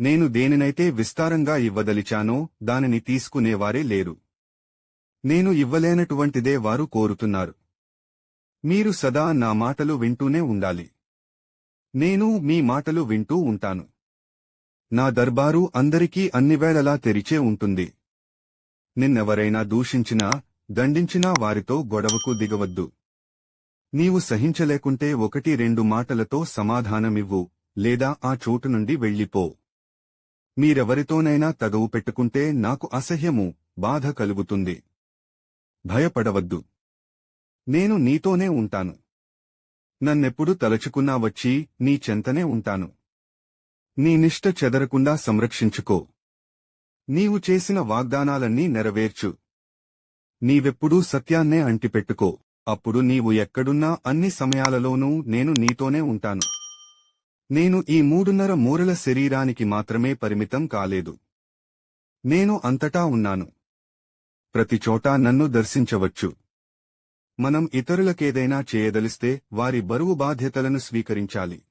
నేను దేనినైతే విస్తారంగా ఇవ్వదలిచానో దానిని తీసుకునేవారే లేరు. నేను ఇవ్వలేనటువంటిదే వారు కోరుతున్నారు. మీరు సదా నా మాటలు వింటూనే ఉండాలి. నేను మీ మాటలు వింటూ ఉంటాను. నా దర్బారు అందరికీ అన్నివేళలా తెరిచే ఉంటుంది. నిన్నెవరైనా దూషించినా దండించినా వారితో గొడవకు దిగవద్దు. నీవు సహించలేకుంటే ఒకటి రెండు మాటలతో సమాధానమివ్వు లేదా ఆ చోటు నుండి వెళ్ళిపో. మీరెవరితోనైనా తగవు పెట్టుకుంటే నాకు అసహ్యము బాధ కలుగుతుంది. భయపడవద్దు. నేను నీతోనే ఉంటాను. నన్నెప్పుడు తలచుకున్నా వచ్చి నీ చెంతనే ఉంటాను. నీ నిష్ట చెదరకుండా సంరక్షించుకో. నీవు చేసిన వాగ్దానాలన్నీ నెరవేర్చు. నీవెప్పుడూ సత్యాన్నే అంటిపెట్టుకో. అప్పుడు నీవు ఎక్కడున్నా అన్ని సమయాలలోనూ నేను నీతోనే ఉంటాను. నేను ఈ మూడున్నర మూరల శరీరానికి మాత్రమే పరిమితం కాలేదు. నేను అంతటా ఉన్నాను. ప్రతిచోటా నన్ను దర్శించవచ్చు. మనం ఇతరులకేదైనా చేయదలిస్తే వారి బరువు బాధ్యతలను స్వీకరించాలి.